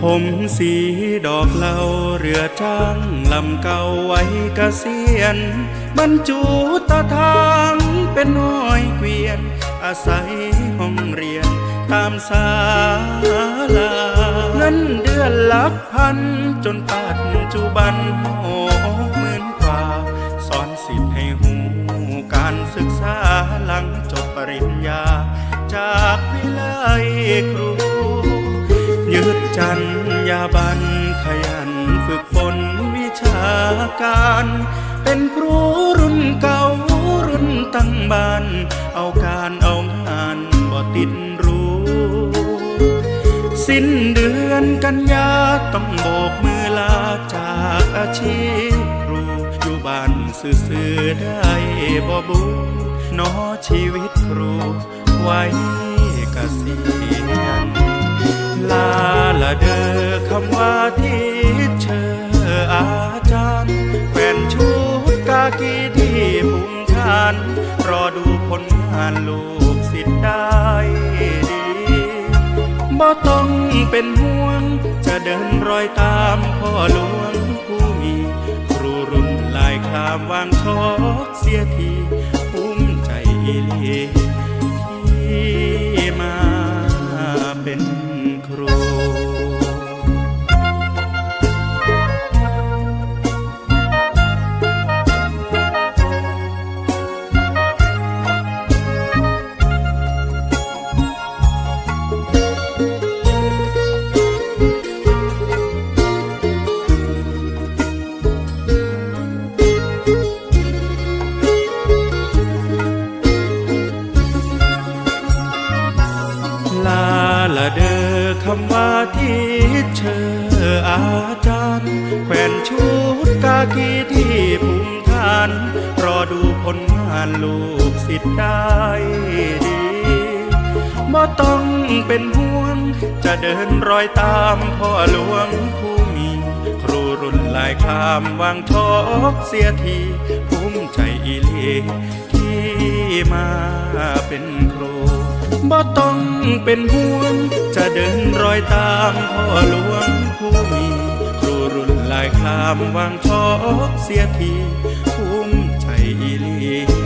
สีดอกเหลาเรือจ้างลำเก่าไว้เกษียณบรรจุตาทางเป็นน้อยเกวียน อาศัยห้องเรียนตามศาลาเงินเดือนหลักพันจนปัจจุบันหกหมื่นกว่า สอนสิทธิ์ให้หูการศึกษาหลังจบปริญญา จากวิไลครู จัญญาบันขยันฝึกฝนวิชาการ เป็นครูรุ่นเก่ารุ่นตั้งบ้าน เอาการเอางานบ่ติดรู้ สิ้นเดือนกันยาต้องโบกมือลาจากอาชีพครูอยู่บ้านซื่อๆได้บ่บูนอชีวิตครูไว้เกษียณำว่าที่เชออาจารย์แฟนชุดกากีที่ภูมิฐาน รอดูผลงานลูกศิษย์ได้ดีบ่ต้องเป็นห่วง จะเดินรอยตามพ่อหลวงผู้มี ครูรุ่นลายคามวางชอกเสียที ลาละเดอคำว่าที่เชออาจารย์แขวนชุดกากีที่ภูมิฐาน รอดูผลงานลูกศิษย์ได้ดีบ่ต้องเป็นห่วง จะเดินรอยตามพ่อหลวงผู้มี ครูรุ่นลายคามวางชอกเสียทีภูมิใจอีหลีที่มาเป็นครู บ่ต้องเป็นห่วง จะเดินรอยตามพ่อหลวงผู้มีครูรุ่นลายคามวางชอกเสียทีภูมิใจอีลี